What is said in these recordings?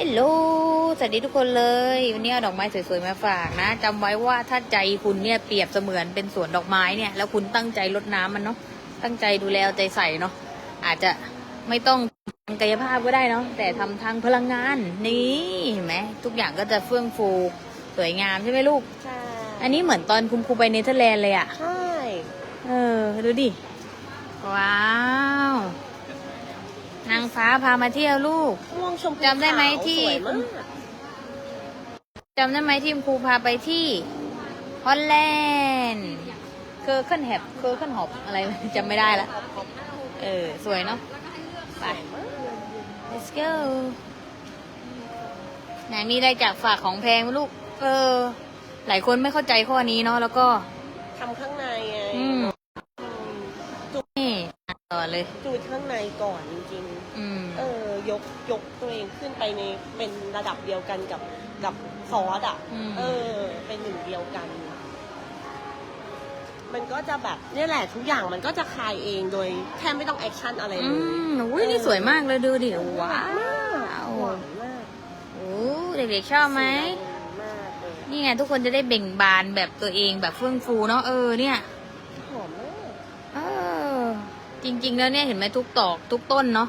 ฮลโหลสวัสดีทุกคนเลย วันนี้เอาดอกไม้สวยๆมาฝากนะจำไว้ว่าถ้าใจคุณเนี่ยเปรียบเสมือนเป็นสวนดอกไม้เนี่ย แล้วคุณตั้งใจรดน้ำมันเนาะ ตั้งใจดูแลเอาใจใส่เนาะ อาจจะไม่ต้องทางกายภาพก็ได้เนาะ แต่ทำทางพลังงานนี่เห็นไหมทุกอย่างก็จะเฟื่องฟูสวยงามใช่ไหมลูก ใช่ อันนี้เหมือนตอนคุณครูไปเนเธอร์แลนด์เลยอะใช่ เออ ดูดิ ว้าว นางฟ้าพามาเที่ยวลูก ม่วงชมพูจำได้ไหมขาวที่ สวยมากจำได้ไหมที่คุณครูพาไปที่ฮอลแลนด์เคอร์เคิลแฮบเคอร์เคิลฮอบอะไร จำไม่ได้ละ เออ สวยเนาะไป let's go ไหนมีอะไรจากฝากของแพงไหมลูก เออ หลายคนไม่เข้าใจข้อนี้เนาะแล้วก็ทำข้างในไง อืม อืม นี่อะต่อ เลย จูดข้างในก่อนจริงอืม ๆ เออยกยกตัวเองขึ้นไปในเป็นระดับเดียวกันกับกับซอสอะมเออ เป็นหนึ่งเดียวกัน มันก็จะแบบเนี่ยแหละทุกอย่างมันก็จะคลายเองโดยแค่ไม่ต้องแอคชั่นอะไรอืเลยมอุ้ยนี่สวยมากเลยดูดิว้าว หวานมากโอ้เด็กๆชอบไหม สวยมากเลย นี่ไงทุกคนจะได้เบ่งบานแบบตัวเองแบบเฟื่องฟูเนาะเออเนี่ย หอมมาก เออ จริง ๆ แล้วเนี่ยเห็นไหมทุกตอกทุกต้นเนาะ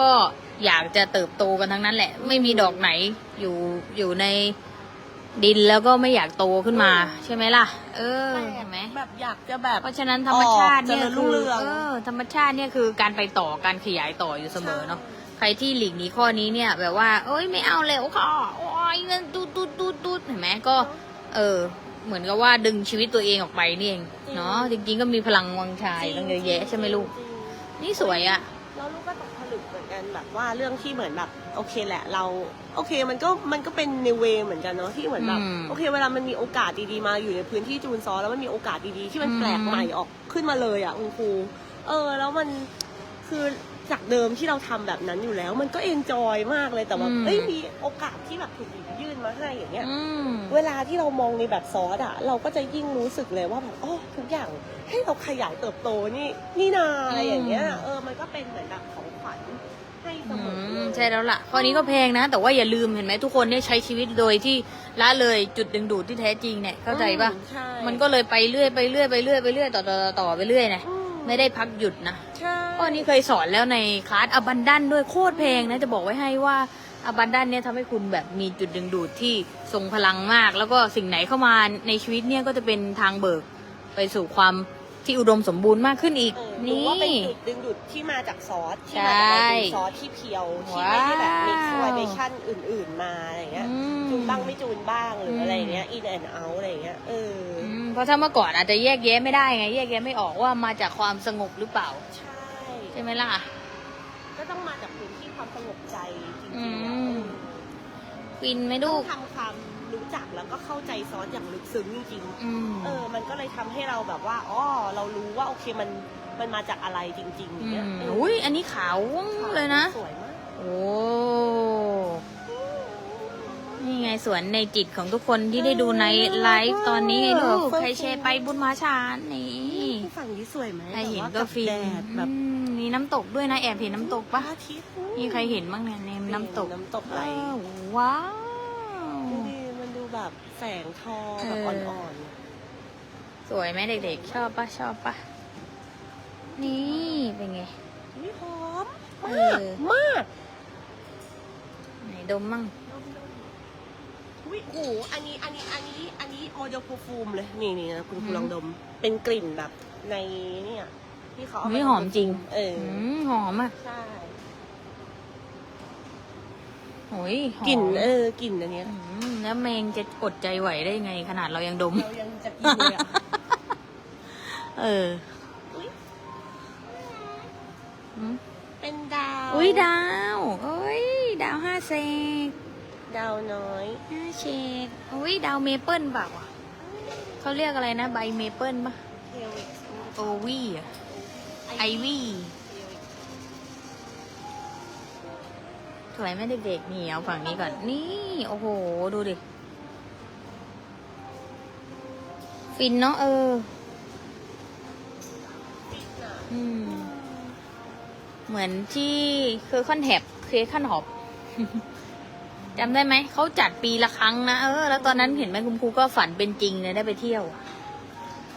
ก็อยากจะเติบโตกันทั้งนั้นแหละ ไม่มีดอกไหนอยู่อยู่ในดินแล้วก็ไม่อยากโตขึ้นมา ใช่ไหมล่ะ เออเห็นไหมแบบอยากจะแบบเพราะฉะนั้นธรรมชาติเนี่ยออกเจริญรุ่คืงอเรืองเออธรรมชาติเนี่ยคือการไปต่อการขยายต่ออยู่เสมอเนาะใครที่หลีกหนีข้อนี้เนี่ย แบบว่า เอ้ยไม่เอาแล้วค่ะโอ้ยเงินตูดตูดตูดตูดเห็นไหมก็ เออ เหมือนกับว่าดึงชีวิตตัวเองออกไปนี่เองเนาะจริงๆก็มีพลังวังชายตั้งเยอะแยะใช่ไหมลูก นี่สวยอะแล้วลูกก็ตกผลึกเหมือนกันแบบว่าเรื่องที่เหมือนแบบโอเคแหละ เราโอเคมันก็มันก็เป็นในเวเหมือนกันเนาะที่เหมือนแบบอืม โอเคเวลามันมีโอกาสดีๆมาอยู่ในพื้นที่จูนซอแล้วมันมีโอกาสดีๆที่มันอืมแปลกใหม่ออกขึ้นมาเลยอะคุณครูเออ แล้วมันคือ จากเดิมที่เราทำแบบนั้นอยู่แล้ว มันก็เอนจอยมากเลยแต่ว่าเอ้ยมีโอกาสที่แบบถูกหยิบยื่นมาให้อย่างเงี้ยอืมเวลาที่เรามองในแบบซอสอะเราก็จะยิ่งรู้สึกเลยว่าแบบอ๋อทุกอย่างให้เราขยายเติบโตนี่นี่นาอะไรอย่างเงี้ยอืมเออมันก็เป็นเหมือนแบบของขวัญให้เสอืมอมเลยใช่แล้วล่ะข้อนี้ก็แพงนะ แต่ว่าอย่าลืมเห็นไหมทุกคนเนี่ยใช้ชีวิตโดยที่ละเลยจุดดึงดูดที่แท้จริงเนี่ยเข้าใจปะอืมใช่มันก็เลยไปเรื่อยไปเรื่อยไปเรื่อยไปเรื่อยต่อต่อต่อต่อไปเรื่อยนะอื ไม่ได้พักหยุดนะใช่ข้อนี้เคยสอนแล้วในคลาสอบันดันด้วยโคตรแพงนะจะบอกไว้ให้ว่าอบันดันเนี่ยทำให้คุณแบบมีจุดดึงดูดที่ทรงพลังมาก แล้วก็สิ่งไหนเข้ามาในชีวิตเนี่ยก็จะเป็นทางเบิกไปสู่ความ ที่อุดมสมบูรณ์มากขึ้นอีกเออหรือนี่ ว่าเป็นจุดดึงดูดที่มาจากซอสที่ใช่มาจากการเป็นซอสที่เพียวที่ไม่ได้แบบมีว้าวไวเบชั่นอื่น ๆ มาอะไรเงี้ยอืม จูนบ้างไม่จูนบ้างหรือมอะไรเงี้ยอินแอนเอาอะไรเงี้ยเออออืมเพราะถ้าเมื่อก่อนอาจจะแยกแยะไม่ได้ไง แยกแยะไม่ออกว่ามาจากความสงบหรือเปล่า ใช่ใช่ไหมล่ะ ก็ต้องมาจากพื้นที่ความสงบใจจริงๆอือะมฟินไหมต้ลูองกทำความ รู้จักแล้วก็เข้าใจซอสอย่างลึกซึ้งจริงอืม ๆเออ มันก็เลยทำให้เราแบบว่าอ๋อเรารู้ว่าโอเคมันมันมาจากอะไรจริงๆอย่างเงี้ยมเอุ้ยอันนี้ขาวว่องเลยนะ สวยมากโอ้ นี่ไงสวนในจิตของทุกคนที่ได้ดูในไลฟ์ตอนนี้ไงลูกใครแชร์ไปบุญมาชานนี่ฝั่งนี้สวยไหมใครเห็นแบบว่าก็ฟินแดดแบบอืมมีน้ำตกด้วยนะ แอบเห็นน้ำตกปะพระอาทิตย์มีใครเห็นบ้างเนี่ยในน้ำตกน้ำตกไหล เออว้าวดูดิมันดู แบบแสงทองแบบเอออ่อ่อนสวยไหมเด็กๆ ชอบปะชอบปะนี่เป็นไงๆนี่หอมเอมากอมากไหนดมมั่งอุ้ยโอ้โหอันนี้อันนี้อันนี้อันนี้โมเดล e r ฟูมเลยนี่นี่นะคุณอืคุณมลองดม เป็นกลิ่นแบบในเนี่ยที่เขาเอาเฮ้ยมาหอมจริง เอออือมหอมอะใช่ โอ้ยหอมกลิ่นเออกลิ่นอันเนี้ยอืมแล้วแมงจะอดใจไหวได้ไง ขนาดเรายังดม เรายังจะกินเลยอะ เอออุ๊ยอืมเป็นดาวอุ้ยดาวเอ้ย ดาวห้าเซกดาวน้อย ห้าเชกอุ้ยดาวเมเปิลเปล่าอะเขาเรียกอะไรนะ ใบเมเปิลปะเฮลิกโอวี่อะไอวี่ สวยไหมเด็กๆ นี่เอาฝั่งนี้ก่อน นี่ โอ้โห ดูดิ ฟินเนาะเออ อืม เหมือนที่คือคอนแทบเคยคันหอบจำได้ไหม เขาจัดปีละครั้งนะ เออ แล้วตอนนั้นเห็นไหมคุณครูก็ฝันเป็นจริงเลยได้ไปเที่ยว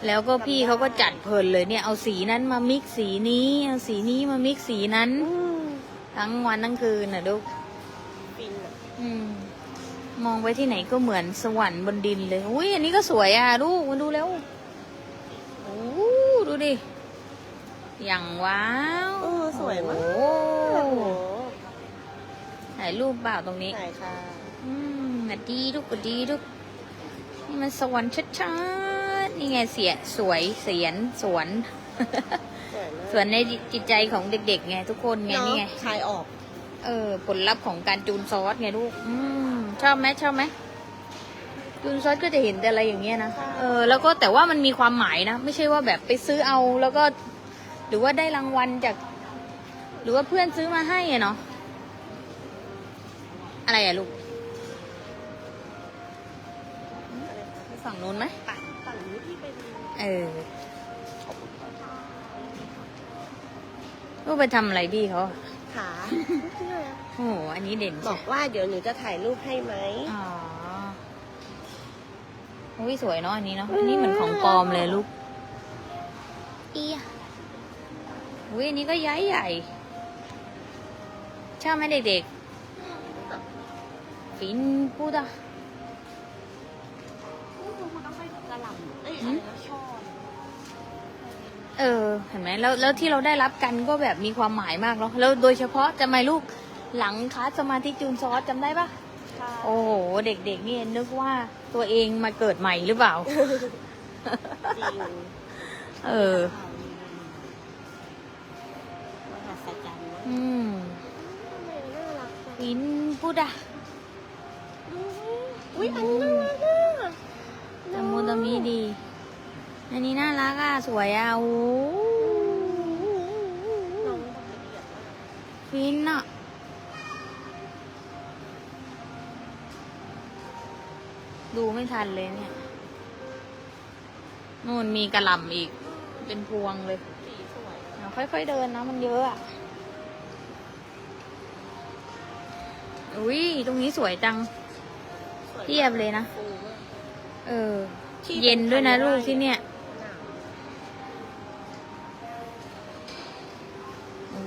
แล้วก็พี่เขาก็จัดเพลินเลยเนี่ย เอาสีนั้นมามิกสีนี้ เอาสีนี้มามิกสีนั้น ทั้งวันทั้งคืนน่ะลูกฟินอะอืม มองไปที่ไหนก็เหมือนสวรรค์บนดินเลยอุ้ยอันนี้ก็สวยอะลูกมาดูแล้วโอ้ดูดิ อย่างว้าวเออสวยมากโอ้โอ้โหถ่ายรูปเปล่าตรงนี้ ใช่ค่ะ อืมน่ะดีลูกก็ดีลูกนี่มันสวรรค์ชัดๆนี่ไงเสียสวยเสียนสวน สวยมากสวนในจิตใจของเด็กๆไงทุกคนไงนี่ไงเอะชายออก เออ ผลลัพธ์ของการจูนซอสไงลูกอืมชอบไหมชอบไหมจูนซอสก็จะเห็นแต่อะไรอย่างเงี้ยนะเออแล้วก็แต่ว่ามันมีความหมายนะ ไม่ใช่ว่าแบบไปซื้อเอาแล้วก็ หรือว่าได้รางวัลจาก หรือว่าเพื่อนซื้อมาให้อะเนาะอะไรอะลูกไปฝั่งนู้นไหมปัดฝั่งนี้ที่เป็นเออ กไปทำอะไรพี่เขาอะขาเสื้อโอ้โหอันนี้เด่นบใช่อกว่าเดี๋ยวหนูจะถ่ายรูปให้ไหม อ๋ออุ้ยสวยเนาะอันนี้เนาะอันนี้เหมือนของปลอมเลยลูกเอียอุ้ยอันนี้ก็ย้ายใหญ่ชอบไหมเด็กๆฟินพูดอะ เออเห็นไหมแล้วแล้วที่เราได้รับกันก็แบบมีความหมายมากเนาะแล้วโดยเฉพาะจะไหมลูกหลังคลาสสมาธิจูนซอสจำได้ปะค่ะโอ้โห เด็กๆนี่นึกว่าตัวเองมาเกิดใหม่หรือเปล่าจริงเออมหัศจรรย์มากอืมทำไมน่ารักจังฟินพูดอะอุ้ยอันนี้น่ารักอะตะมูตะมีดี อันนี้น่ารักอะ สวยอะโอ้โหน้องบอกละเอียดมากฟินอะดูไม่ทันเลยเนี่ย นู่นมีกระหล่ำอีก เป็นพวงเลยสีสวยเอาค่อยๆเดินนะ มันเยอะอะ อุ้ยตรงนี้สวยจังสวยมากเทียบเลยนะฟูมากเออที่เย็นด้วยนะเป็นลูกไฮไลท์ที่เนี่ย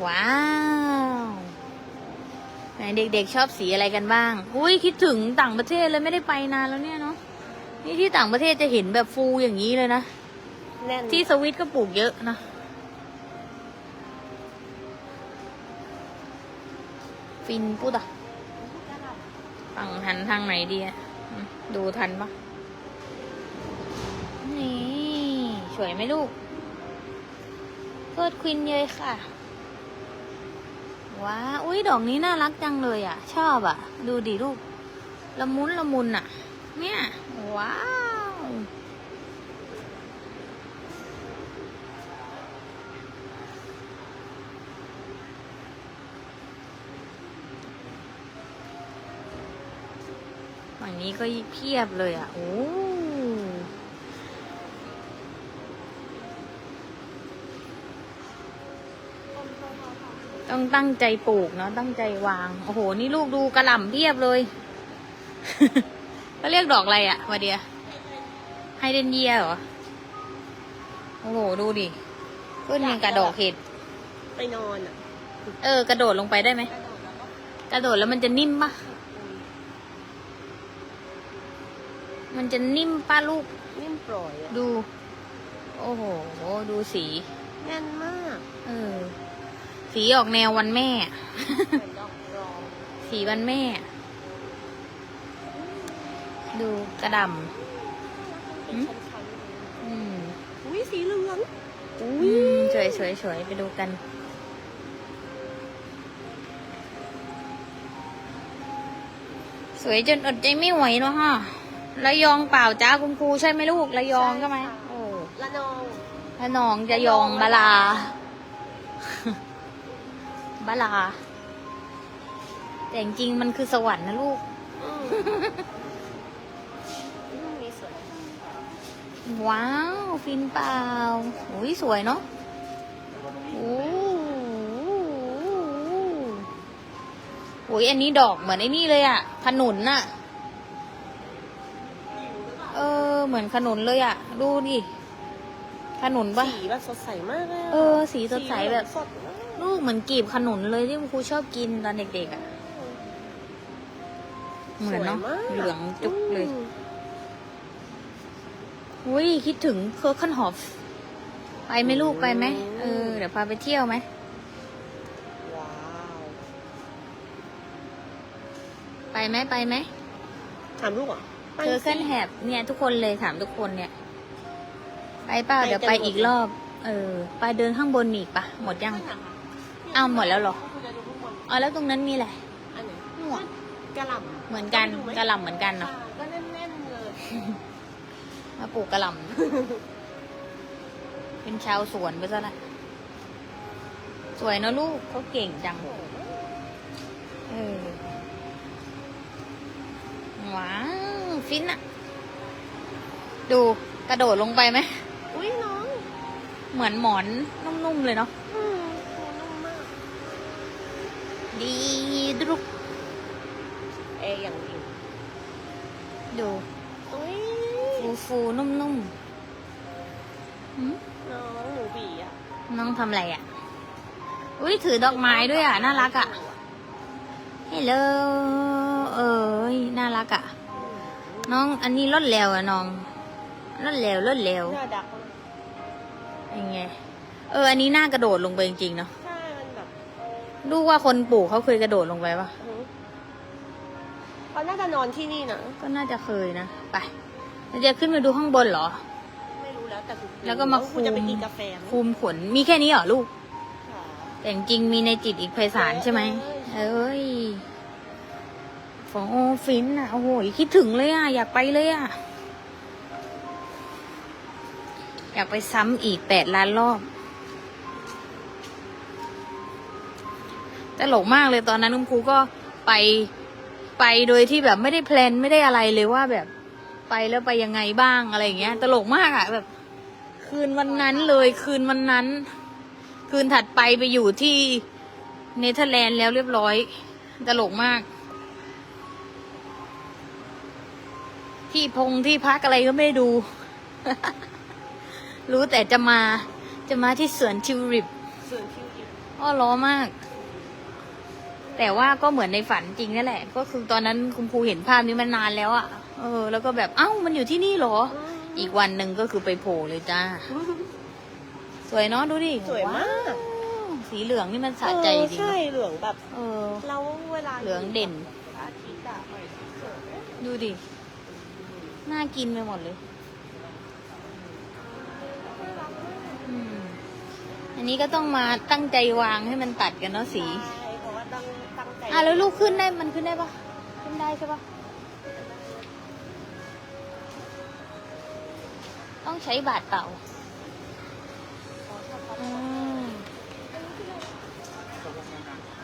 วว้าวไหนเด็กๆชอบสีอะไรกันบ้าง อุ้ยคิดถึงต่างประเทศเลยไม่ได้ไปนานแล้วเนี่ยเนาะนี่ที่ต่างประเทศจะเห็นแบบฟูอย่างนี้เลยนะแน่นที่สวิตก็ปลูกเยอะนะฟินปุ๊ดอะฝั่งหันทางไหนดีอะอืมดูทันปะนี่สวยไหมลูกเพิดควินเยยค่ะ ว้าอุ้ยดอกนี้น่ารักจังเลยอะ ชอบอะ ดูดิลูก ละมุนละมุนอะ เนี่ย ว้าวฝั่งนี้ก็เพียบเลยอะ โอ้ ต้องตั้งใจปลูกเนาะตั้งใจวาง โอ้โห นี่ลูกดูกระหล่ำเพียบเลยก็เรียกดอกอะไรอะวาเดียไฮเดนเยียเหรอ โอ้โห ดูดิขึ้นยังกระดอกเห็ด ไปนอนอะ เออ กระโดดลงไปได้ไหม กระโดดแล้วก็กระโดดแล้วมันจะนิ่มปะมันจะนิ่มป้าลูก นิ่มปล่อยอะดู โอ้โห ดูสี แน่นมาก เออ สีออกแนววันแม่เหมือนดอกรองสีวันแม่ ดูกระดเป็นชั้นๆเลยำอืมอุ้ยสีเหลืองอืมสวยสวยสวยไปดูกัน สวยจนอดใจไม่ไหวเนอะฮะระยองเปล่าจ้าคุณครูใช่ไหมลูกระยองใช่ไหมโอ้ละนองระนองจะยองบาลา บาลา แต่จริงๆมันคือสวรรค์นะลูกอืมอืมมีสวย ว้าว ฟินเปล่าอุ้ยสวยเนาะโอ้โหโอ้ยอันนี้ดอกเหมือนไอ้นี่เลยอะขนุนอะเออ เหมือนขนุนเลยอะดูดิขนุนปะสีแบบสดใสมากเลยะเออ สีสดใสแบบสดมาก ลูกเหมือนกีบขนุนเลยที่ครูชอบกินตอนเด็กๆอะเหมือนเนาะสวยมาก เหลืองจุกเลยอืมอุ้ยคิดถึงเคอร์คันฮอฟไปไหมลูกไปไหมเออเดี๋ยวพาไปเที่ยวไหมว้าวไปไหมไปไหม ถามลูกเหรอเคอร์คันแฮบเนี่ยทุกคนเลยถามทุกคนเนี่ย ไปเปล่าไปเดี๋ยวกันไปหมด อีกเลยรอบ เออ ไปเดินข้างบนอีกปะหมดยังไม่ถามค่ะ อ้าวหมดแล้วเหรอคุณจะดูข้างบนอ๋อแล้วตรงนั้นมีอะไรอันไหนหนวดกระหล่ำเหมือนกันไปดูไหมกระหล่ำเหมือนกันเนาะค่ะก็แน่นๆเลยมาปลูกกระหล่ำเป็นชาวสวนไปซะละสวยเนอะลูกเขาเก่งจังเออว้าวฟินอะดูกระโดดลงไปไหมอุ้ยน้อง เหมือนหมอนนุ่มๆเลยเนาะ อืมตัวนุ่มมาก ดีดุกเออย่างดีดูอุ้ยฟูฟูๆนุ่มๆหืมน้องหนูบีอะ น้องทำอะไรอะอุ้ยถือดอกไม้ด้วยอะน่ารักอะเฮลโลเอ้ยน่ารักอะน้องอันนี้รถเร็วอะน้องรถเร็วรถเร็วน่าดักมากยังไงเออ อันนี้น่ากระโดดลงไปจริงๆเนาะใช่มันแบบ ดูว่าคนปลูกเขาเคยกระโดดลงไปปะอื้อหือเขาน่าจะนอนที่นี่นะก็น่าจะเคยนะ ไปเราจะขึ้นมาดูข้างบนเหรอ ไม่รู้แล้วแต่คุณแล้วก็มาคุณจะไปคุมกินกาแฟไหมคุมขน มีแค่นี้เหรอลูกค่ะแต่จริงๆมีในจิตอีกไพศาลใช่ไหม เอ้ยฟองฟินอะ โอ้โหคิดถึงเลยอะ อยากไปเลยอะ อยากไปซ้ำอีกแปดล้านรอบ ตลกมากเลยตอนนั้นคุณครูก็ไปไปโดยที่แบบไม่ได้แพลนไม่ได้อะไรเลยว่าแบบไปแล้วไปยังไงบ้างอะไรอย่างเงี้ย ตลกมากอะแบบ คืนวันนั้นเลยคืนวันนั้น คืนถัดไปไปอยู่ที่เนเธอร์แลนด์แล้วเรียบร้อย ตลกมาก ที่พงที่พักอะไรก็ไม่ได้ดู รู้แต่จะมาจะมาที่สวนทิวลิปส่วนคิวอิอ้อล้อมาก แต่ว่าก็เหมือนในฝันจริงนั่นแหละ ก็คือตอนนั้นคุณครูเห็นภาพนี้มานานแล้วอะเออ แล้วก็แบบเอ้ามันอยู่ที่นี่เหรอ อีกวันหนึ่งก็คือไปโผล่เลยจ้า สวยเนาะดูดิสวยมากว้าวสีเหลืองนี่มันสะใจเออจริงใช่เนอะเหลืองแบบเออ แล้วเวลาเหลืองเด่น อาทิตย์อะสวยดูดิ น่ากินไปหมดเลย อืม อันนี้ก็ต้องมาตั้งใจวางให้มันตัดกันเนาะสี ใช่ อะแล้วลูกขึ้นได้มันขึ้นได้ปะขึ้นได้ใช่ปะต้องใช้บาทเปล่าอืม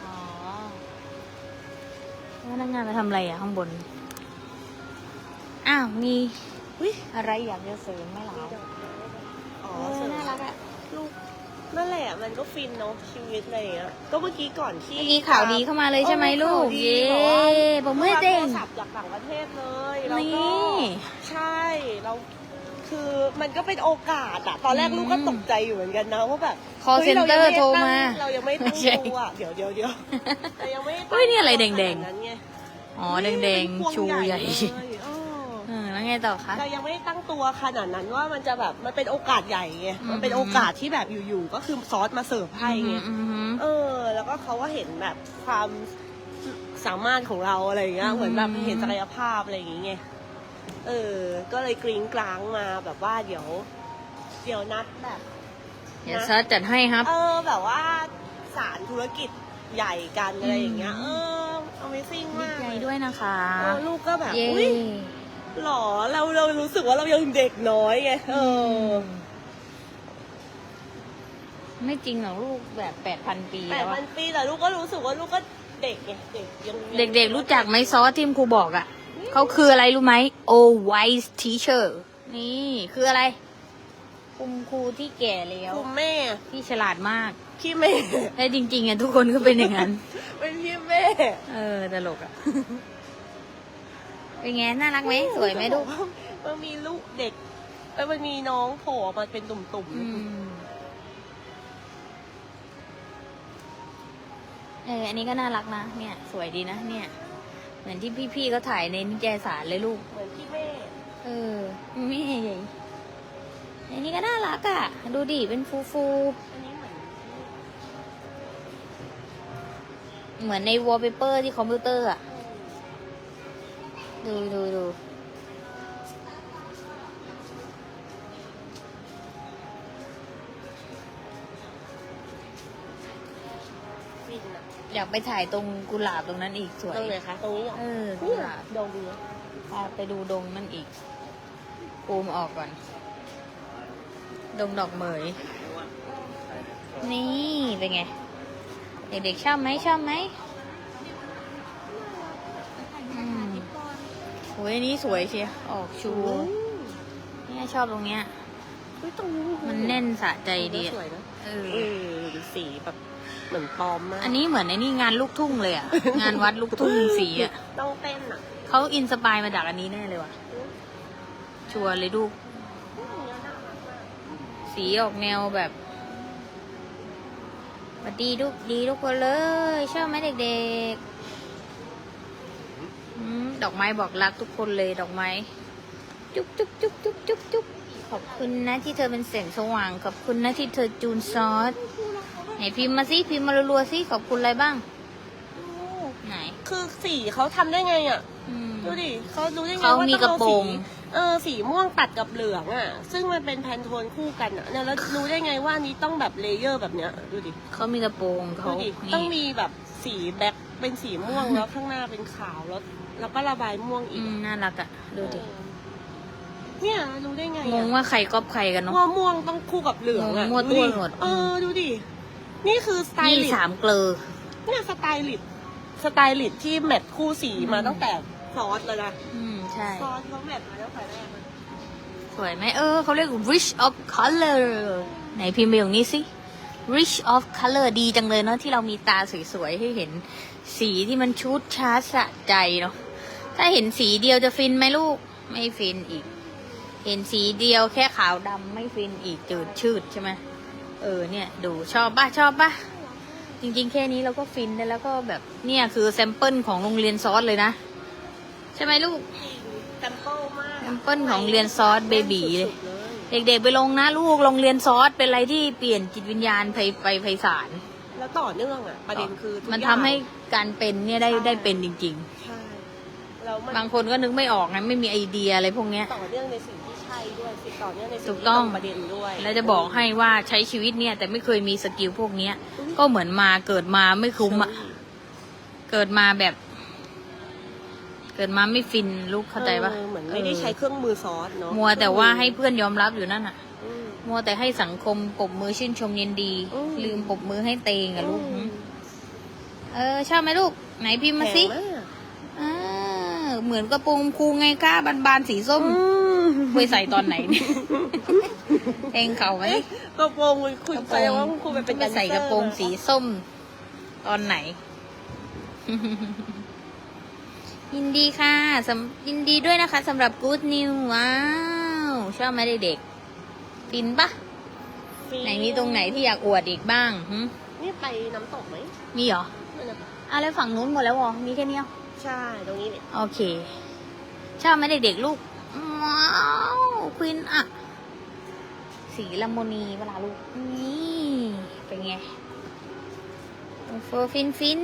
อ๋อพนักงานมาทำอะไรอะข้างบน อ้าวมีอุ๊ยอะไรอยากจะเสริมไหมเหรออ๋อเออสวยน่ารักอะลูก นั่นแหละมันก็ฟินเนาะชีวิตอะไรอย่างเงี้ยก็เมื่อกี้ก่อนที่เมื่อกี้ข่าวดีเข้ามาเลยใช่ไหมออลูกข่าวดีเย้บอกว่าผมมือเจ๋งโทรศัพท์จากต่างประเทศเลยแล้วนี่ก็ใช่เราคือมันก็เป็นโอกาสอะตอนแรกอืมลูกก็ตกใจอยู่เหมือนกันนะว่าแบบ call ฮ้ย center ยังไได้โทรมาตั้งเรายังไม่ตั้งใช่ตัวเดี๋ยวเดี๋ยวเดี๋ยวเรายังไม่ตั้งเฮ้ยนี่อะไรแดงๆตัวขนานั้นไงอ๋อเฮ้ยแดงเป็นพวๆชูใหญ่ ไงต่อคะ เรายังไม่ได้ตั้งตัวขนาดนั้นว่ามันจะแบบมันเป็นโอกาสใหญ่ไงอืม มันเป็นโอกาสที่แบบอยู่ๆก็คือซอสมาเสิร์ฟให้ไงอืมอืม เออ แล้วก็เขาก็เห็นแบบความสามารถของเราอะไรอย่างเงี้ยอืม เหมือนแบบเห็นศักยภาพอะไรอย่างเงี้ยเออ ก็เลยกริ้งกลางมาแบบว่าเดี๋ยว เดี๋ยวนัดแบบ เดี๋ยวซอสจัดให้ครับ เออแบบว่าสารธุรกิจใหญ่กันอะไรอย่างเงี้ยเออ Amazing ดีมากใจด้วยนะคะ เออลูกก็แบบเย้ อุ้ย หรอเราเรารู้สึกว่าเรายังเด็กน้อยไงเออไม่จริงหรอกลูกแบบแปดพันปีแต่แล้วมัอะนปีแต่ลูกก็รู้สึกว่าลูกก็เด็กไงเด็กยังยังเด็กๆรู้จักไหมซอสที่ครูบอกอะ่ะเขาคืออะไรรู้ไหม O wise teacher นี่คืออะไร คุณครูที่แก่แล้ว คุณแม่ที่ฉลาดมากพี่แม่ และจริงๆอะทุกคนก็เป็นอย่างนั้น เป็นพี่แม่ เออตลกอะ เป็นไงน่ารักไหมสวยไหมลูกมันมีลูกเด็กเอ้ยมันมีน้องโผล่ออกมาเป็นตุ่มอืมเอออันนี้ก็น่ารักนะเนี่ย สวยดีนะเนี่ย เหมือนที่พี่ๆเขาถ่ายในนิตยสารเลยลูก ๆ เหมือนพี่แม่เออไม่ใหญ่อันนี้ก็น่ารักอะ ดูดิ เป็นฟูฟูอันนี้เหมือนๆเหมือนในวอลเปเปอร์ที่คอมพิวเตอร์อะ ดูดูดูฟินอะอยากไปถ่ายตรงกุหลาบตรงนั้นอีกสวย ตรงไหนคะ ตรงนี้เหรอเออกุนี่หเหรอลาบดงเนี้ยพาไปดูดงนั่นอีกปูมออกก่อน ดงดอกเหมย นี่ เป็นไง เด็กๆชอบไหมชอบไหม อ้ยอันนี้สวยเชียออกชูเนี่ยชอบตรงเนี้ยเฮ้ยตรงนี้มันแน่นสะใจดีสอะวยนะเอเอออสีแบบเหมือนปลอมมากอันนี้เหมือนไอ้นี่งานลูกทุ่งเลยอะงานวัดลูกทุ่งสีอะต้องเต้นอะเขาอินสปายมาจากอันนี้แน่เลยว่ะ ชัวร์เลยลูกสีออกแนวแบบสวัสดีลูกดีทุกคนเลย ชอบไหมเด็กๆอืม ดอกไม้บอกรักทุกคนเลยดอกไม้ จุ๊บจุ๊บจุ๊บจุ๊บจุ๊บจุ๊บขอบคุณนะที่เธอเป็นแสงสว่าง ขอบคุณนะที่เธอจูนซอสไหนพิมพ์มาสิพิมพ์มารัวๆสิขอบคุณอะไรบ้าง ไหน คือสีเขาทำได้ไงอะ อืม ดูดิเขารู้ได้ไงเขาว่ามีต้องกระเอาโปรสีง เออสีม่วงตัดกับเหลืองอะ ซึ่งมันเป็นแพนโทนคู่กันอะเนี่ยแล้วรู้ได้ไงว่าอันนี้ต้องแบบเลเยอร์แบบเนี้ย ดูดิ เขามีกระโปรงดูเขาดินี่ต้องมีแบบ สีแบ็คเป็นสีม่วงแล้วข้างหน้าเป็นขาวแล้วแล้วก็ระบายม่วงอีอืกมน่ารักอะดูดิเออเนี่ยรู้ได้ไงงอะ งว่าใครก๊อปใครกันเนาะว่าม่วงต้องคู่กับเหลืองอะมั่วดูตัวดิหมดเออดูดิ นี่คือสไตนี่ลิสสามเกลอ เนี่ยสไตลิสต์สไตลิสต์ที่แมทคู่สีมาอืม ตั้งแต่ซอสแล้วนะอืมใช่ ซอสเขาแมทมาตั้งแต่แรกเลยสวยไหมเออเขาเรียก rich of color ไหนพิมพ์ประโยคนี้สิ rich of color ดีจังเลยเนาะที่เรามีตาสวยๆ ให้เห็นสีที่มันชุดชาร์จสะใจเนาะถ้าเห็นสีเดียวจะฟินไหมลูก ไม่ฟินอีก เห็นสีเดียวแค่ขาวดำไม่ฟินอีกจืดชืดใช่ไหมเออเนี่ย ดูชอบป่ะชอบป่ะจริงๆ แค่นี้เราก็ฟินได้แล้วก็แบบเนี่ยคือแซมเปิลของโรงเรียนซอสเลยนะ ใช่ไหมลูกแซมเปิลมากแซมเปิลของเรียนซอสเบบีเลยสุดๆ เด็กๆไปลงนะลูกโรงเรียนซอสเป็นอะไรที่เปลี่ยนจิตวิญญาณไปไปไพศาลแล้วต่อเนื่องอะประเด็นคือทุกมันอย่าทำงให้การเป็นเนี่ยได้ใช่ได้เป็นจริงใช่แล้วมันๆ บางคนก็นึกไม่ออกนะไม่มีไอเดียอะไรพวกเนี้ย ต่อเนื่องในสิ่งที่ใช่ด้วยสิ่งต่อเนื่องในสิ่งถูกที่ต้องประเด็นด้วยแล้วจะบอกให้ว่าใช้ชีวิตเนี่ย แต่ไม่เคยมีสกิลพวกเนี้ย ก็เหมือนมาเกิดมาไม่คุ้มอะเกิดมาแบบ เกิดมาไม่ฟินลูกเข้าใจปะออเหมือนไม่ได้ใช้เครื่องมือซอสเนาะมัวแต่ว่าให้เพื่อนยอมรับอยู่นั่นอะอืม มัวแต่ให้สังคมปรบมือชื่นชมยินดี อืม ลืมปรบมือให้เตงอะลูกอืมเออชอบไหมลูก ไหนพิมพ์มาสิแพงกอ่าเหมือนกระโปรงครูไงก้าบานๆสีส้มอืมคุยใส่ตอนไหนเนี่ยเองเขาไหมเอ๊ะกระโปรงคุณคุณกระแสดงว่าคุณครูไปเป็นไปใส่กระโปรงสีส้ม ตอนไหน ยินดีค่ะสำยินดีด้วยนะคะสำหรับ Good News ว้าว ชอบไหมเด็กๆฟินปะไหนมีตรงไหนที่อยากอวดอีกบ้างหึนี่ไปน้ำตกไหมมีเหรอนั่นน่ะอะแล้วฝั่งนู้นหมดแล้วเหรอมีแค่เนี้ยใช่ตรงนี้เนี่ยโอเค ชอบไหมเด็กๆลูกว้าวควินอะสีละโมนีเวลาลูก นี่ เป็นไงเฟอร์ฟินฟิน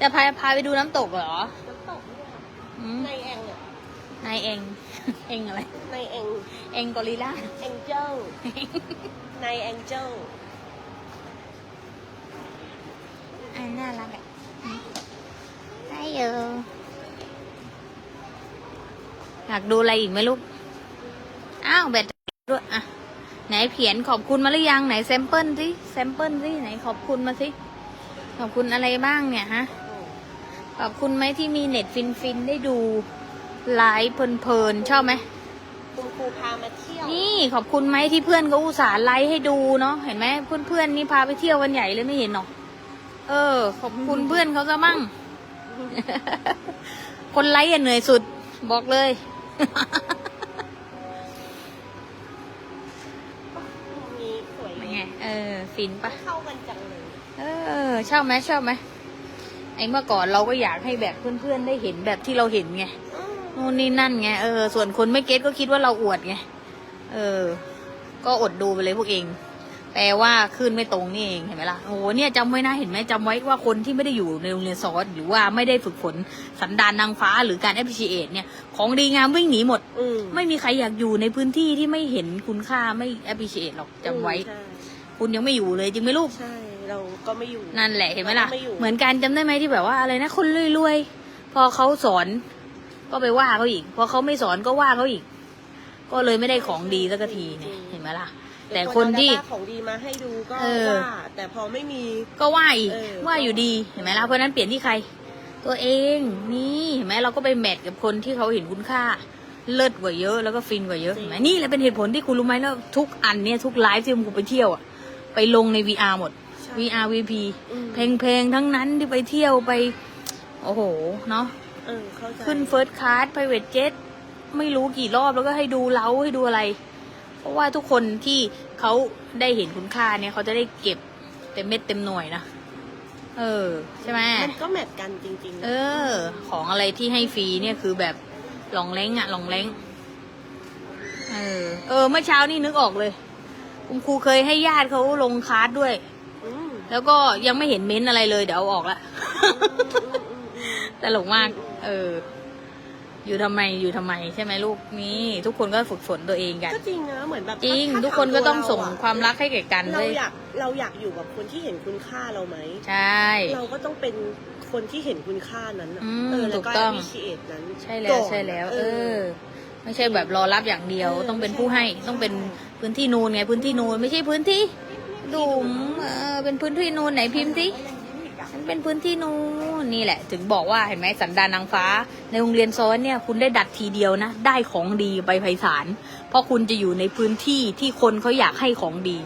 จะพาพาไปดูน้ำตกเหรอ น้ำตกเนี่ยอืมในแองเนี่ยนายเอง เองอะไร ในแองเองกอริลล่า แองเจิลในแองเจิลอันน่ารักอะไอเอออยากดูอะไรอีกไหมลูก อ้าวแบตด้วยอะ ไหนเขียนขอบคุณมาหรือยังไหนแซมเปิลสิแซมเปิลสิไหนขอบคุณมาสิ ขอบคุณอะไรบ้างเนี่ยฮะ ขอบคุณไหมที่มีเน็ตฟินฟินๆได้ดูไลฟ์เพลินๆชอบไหมอคุณครูพามาเที่ยวนี่ขอบคุณไหมที่เพื่อนก็อุตส่าห์ไลฟ์ให้ดูเนาะเห็นไหมเพื่อนเพื่อนๆนี่พาไปเที่ยวกันใหญ่เลยไม่เห็นหรอเออ ขอบคุณเพื่อนเขาซะมั่ง คนไลฟ์อะเหนื่อยสุด บอกเลย มีสวยเป็นไง เออฟินปะเข้ากันจังเลย เออชอบไหมชอบไหม ไอ้เมื่อก่อนเราก็อยากให้แบบเพื่อนๆได้เห็นแบบที่เราเห็นไงอืมนู่นนี่นั่นไงเออส่วนคนไม่เก็ตก็คิดว่าเราอวดไงเออ ก็อดดูไปเลยพวกเองแปลว่าขึ้นไม่ตรงนี่เองเห็นไหมล่ะโอ้โหเนี่ยจำไว้นะเห็นไหมจำไว้ว่าคนที่ไม่ได้อยู่ในโรงเรียนสอนหรือว่าไม่ได้ฝึกฝนสันดานนางฟ้าหรือการ appreciate เนี่ย ของดีงามวิ่งหนีหมดอืมไม่มีใครอยากอยู่ในพื้นที่ที่ไม่เห็นคุณค่าไม่ appreciate หรอกจำไว้ใช่คุณยังไม่อยู่เลยจริงไหมลูกใช่ เราก็ไม่อยู่ นั่นแหละเห็นไหมล่ะ เราไม่อยู่ เหมือนกันจำได้ไหมที่แบบว่าอะไรนะคนรวยๆ พอเขาสอนก็ไปว่าเขาอีก พอเขาไม่สอนก็ว่าเขาอีก ก็เลยไม่ได้ของดีสักทีเนี่ยเห็นไหมล่ะ แต่คนที่เอา data ของดีมาให้ดูก็เออ ว่าแต่พอไม่มี ก็ว่าอีกเออ ว่าอยู่ดีเห็นไหมล่ะเพราะฉะนั้นเปลี่ยนที่ใคร ตัวเองนี่เห็นไหมเราก็ไปแมทกับคนที่เขาเห็นคุณค่า เลิศกว่าเยอะแล้วก็ฟินกว่าเยอะเห็นไหมนี่แหละเป็นเหตุผลที่คุณรู้ไหมแล้วทุกอันเนี่ยทุกไลฟ์ที่คุณไปเที่ยวอะไปลงใน VR หมดใช่ VR VP อืม เพลงๆทั้งนั้นที่ไปเที่ยวไป โอ้โห เนาะ เออเข้าใจขึ้นเฟิร์สคลาส private jet ไม่รู้กี่รอบแล้วก็ให้ดูเล้าให้ดูอะไร เพราะว่าทุกคนที่เขาได้เห็นคุณค่าเนี่ยเขาจะได้เก็บเต็มเม็ดเต็มหน่วยนะ เออ ใช่ไหม มันก็แมทกันจริงๆเออของอะไรที่ให้ฟรีเนี่ยคือแบบหลองเล้งอะหลองเล้ง เออ เออ เมื่อเช้านี่นึกออกเลย คุณครูเคยให้ญาติเขาลงคลาสด้วยอืม แล้วก็ยังไม่เห็นเม้นต์อะไรเลยเดี๋ยวเอาออกละอืมอืมอืมตลกมาก เออ อยู่ทำไมอยู่ทำไมใช่ไหมลูกนี่ทุกคนก็ฝึกฝนตัวเองกัน ก็จริงนะเหมือนแบบจริง ถ้าทุกคนก็ต้องถส่งเรอะความรักให้แก่กันเราเลยอยากเราอยากอยู่กับคนที่เห็นคุณค่าเราไหมใช่ เราก็ต้องเป็นคนที่เห็นคุณค่านั้นน่ะอืมเออแล้วถูกก็ต้อง appreciate นั้นใช่แล้วก่อนใช่แล้วเอเอออ ไม่ใช่แบบรอรับอย่างเดียว เออต้องเป็นผู้ให้ ใช่ต้องเป็นใช่พื้นที่นูนไงพื้นที่นูนไม่ใช่พื้นที่ ดุมเออเป็นพื้นที่นูนไหนพิมพ์สิฉันเป็นพื้นที่นูนนี่แหละ ถึงบอกว่าเห็นไหมสันดานนางฟ้า ในโรงเรียนซ้อนเนี่ย คุณได้ดัดทีเดียวนะ ได้ของดีไปไพศาลเพราะคุณจะอยู่ในพื้นที่ที่คนเขาอยากให้ของดี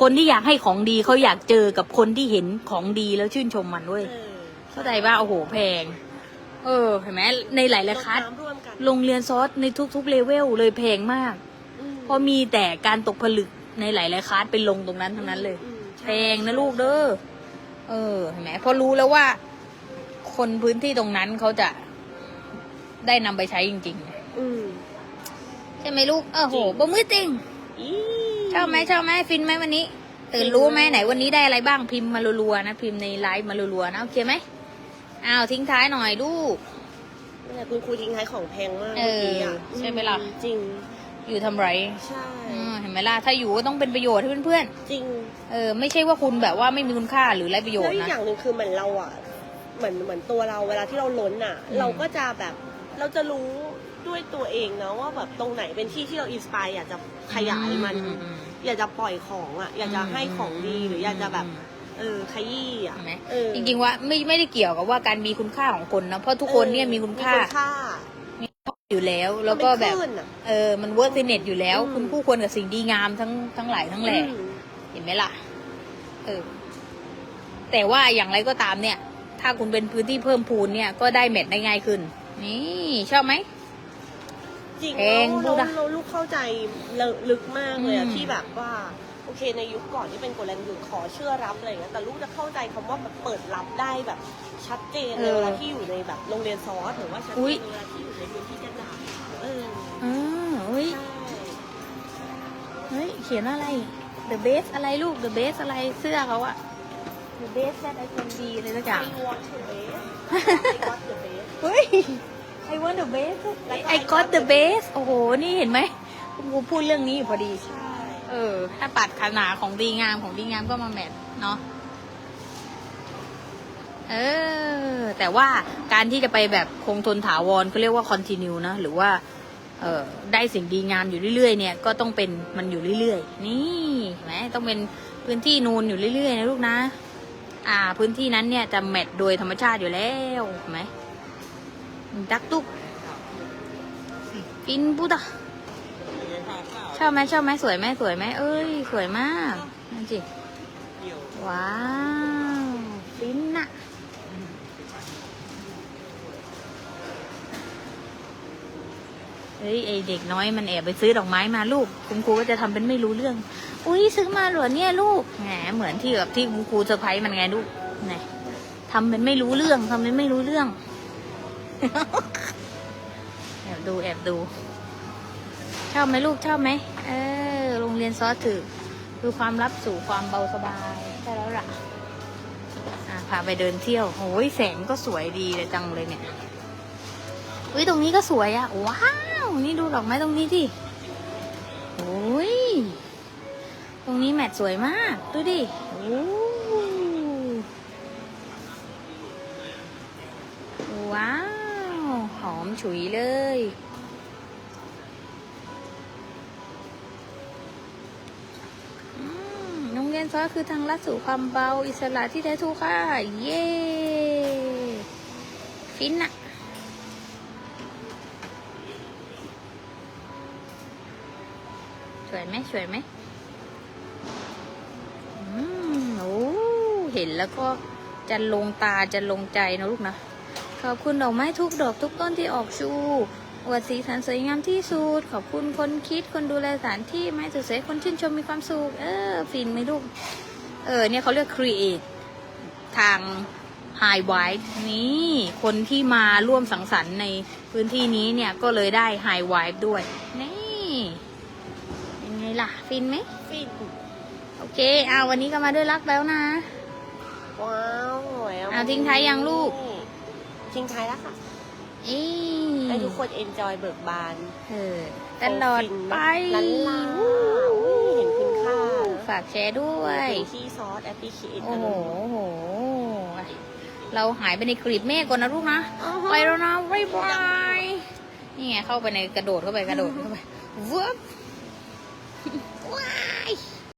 คนที่อยากให้ของดีเขาอยากเจอกับคนที่เห็นของดีแล้วชื่นชมมันเว้ยเออเข้าใจว่าโอ้โหแพง เออเห็นไหมในหลายๆคลาสรดน้ำร่วมกันโรงเรียนซอสในทุกๆเลเวลเลยแพงมากอืมเพราะมีแต่การตกผลึก ในหลายๆคลาสไปลงตรงนั้นทั้งนั้นเลยอืมแพงนะลูกเด้อเออเห็นไหมเพราะรู้แล้วว่า คนพื้นที่ตรงนั้นเขาจะได้นำไปใช้จริงอืม ๆ ใช่ไหมลูกเออโหจริงบ่มือติงอีชอบไหมชอบไหมฟินไหมวันนี้ ตื่นรู้ไหมไหนวันนี้ได้อะไรบ้างพิมพ์มารัวๆนะพิมพ์ในไลฟ์มารัวๆนะโอเคไหมอ้าวทิ้งท้ายหน่อยลูก นั่นแหละคุณครูทิ้งท้ายของแพงมากเออมื่กี้ะใช่ไหมล่ะ จริง อยู่ทำไร ใช่ อืมเห็น ไหมล่ะถ้าอยู่ก็ต้องเป็นประโยชน์ให้เพื่อนจริง ๆเออไม่ใช่ว่าคุณแบบว่าไม่มีคุณค่าหรือไร้ประโยชแล้วน์อีกนะ อย่างหนึ่งคือเหมือนเราอะเหมือนเหมือนตัวเราเวลาที่เราล้นอะ อืม เราก็จะแบบเราจะรู้ด้วยตัวเองนะว่าแบบตรงไหนเป็นที่ที่เราอินสปายอยากจะขยายมัน อือืม อยากจะปล่อยของอะ อยากจะให้ของดีหรืออยากจะแบบอืมเออขยี้อะเห็นไหม เออจริงๆว่าไม่ไม่ได้เกี่ยวกับว่าการมีคุณค่าของคนนะเพราะทุกคนเนี่ยมีคุณค่า มีคุณค่า อยู่แล้ว แล้วก็แบบมันเป็นคลื่นอะ เออมันเวิร์ i เน็ตอยู่แล้ว อืม คุณคู่ควรกับสิ่งดีงามทั้งทั้งหลายทั้งแหล่อืมเห็นไหมล่ะ เออ แต่ว่าอย่างไรก็ตามเนี่ย ถ้าคุณเป็นพื้นที่เพิ่มพูนเนี่ย ก็ได้แมทได้ง่ายขึ้น นี่ชอบไหม จริงแพงเราพูดอะเราลูกเข้าใจลึกมากเลยอะอืม ที่แบบว่าโอเคในยุคก่อนที่เป็นโกลแลนยูขอเชื่อรับอะไรอย่างเงี้ยแต่ลูกจะเข้าใจคำว่าแบบเปิดรับได้แบบชัดเจนเลยเวลาที่อยู่ในแบบโรงเรียนซอสหรือว่าชัดเจนเวลาที่อยู่ในพื้นที่กระดาษเอออ่าเฮ้ยใช่เฮ้ยเขียนอะไร the best อะไรลูก the best อะไรเสื้อเขาอะ the best that I can be อะไรสักอย่าง I want the best I got the best เฮ้ย I want the best แล้วก็ I got the best โอ้โห นี่เห็นไหมคุณครูพูดเรื่องนี้อยู่พอดีใช่ เออ ถ้าปัดขนาของดีงามของดีงามก็มาแมทเนาะเออ แต่ว่าการที่จะไปแบบคงทนถาวรก็เรียกว่า continue นะ หรือว่า เออได้สิ่งดีงามอยู่เรื่อยๆเนี่ยก็ต้องเป็นมันอยู่เรื่อยๆ นี่ไหมต้องเป็นพื้นที่นูนอยู่เรื่อยๆนะลูกนะ อ่า พื้นที่นั้นเนี่ยจะแมทโดยธรรมชาติอยู่แล้วไหมดักตุกฟินปุตะ ชอบไหมชอบไหมสวยไหมสวยไหมเอ้ย สวยมากนั่นจิว้าวฟินน่ะเฮ้ยไอเด็กน้อยมันแอบไปซื้อดอกไม้มาลูก คุณครูก็จะทำเป็นไม่รู้เรื่อง อุ้ยซื้อมาเหรอเนี่ยลูกแหมเหมือนที่แบบที่คุณครูเซอร์ไพรส์มันไงลูกไหนทำเป็นไม่รู้เรื่องทำเป็นไม่รู้เรื่อง แอบดูแอบดู ชอบไหมลูกชอบไหมเออโรงเรียนซอสถือคือความลับสู่ความเบาสบายใช่แล้วล่ะอะพาไปเดินเที่ยวโอ้ยแสงก็สวยดีเลยจังเลยเนี่ยอุ้ยตรงนี้ก็สวยอะว้าว นี่ดูดอกไม้ตรงนี้ดิโอ้ยตรงนี้แมทสวยมาก ดูดิโอ้ว้าว หอมฉุยเลย โรงเรียนซอสคือทางลัดสู่ความเบาอิสระที่แท้ทูกค่ะ เย้ฟินอะสวยไหมสวยไหมอืมโอ้เห็นแล้วก็จะลงตาจะลงใจนะลูกนะขอบคุณดอกไม้ทุกดอกทุกต้นที่ออกชู อวดสีสันสวยงามที่สุด ขอบคุณคนคิดคนดูแลสถานที่ไม้สวยๆคนชื่นชมมีความสุข เออ ฟินไหมลูก เออ เนี่ยเขาเรียก create ทาง High White นี่คนที่มาร่วมสังสรรค์ในพื้นที่นี้เนี่ยก็เลยได้ High White ด้วย นี่ยังไงล่ะ ฟินไหมฟิน โอเคเอาวันนี้ก็มาด้วยรักแล้วนะ ว้าวแล้วเอาทิ้งท้ายยังลูก ทิ้งท้ายแล้วค่ะ อีให้ทุกคน enjoy เบิกบานเออตลอดไปลันลาอุ้ยเห็นคุณค่า ฝากแชร์ด้วยเป็นที่ซอสแอปพลิเคชันโอ้โหโอ้โหเราหายไปในกรีบเมฆก่อนนะลูกนะ ไปแล้วนะบ๊ายบายนี่ไงเข้าไปในกระโดดเข้าไปกระโดดเข้าไปวึบ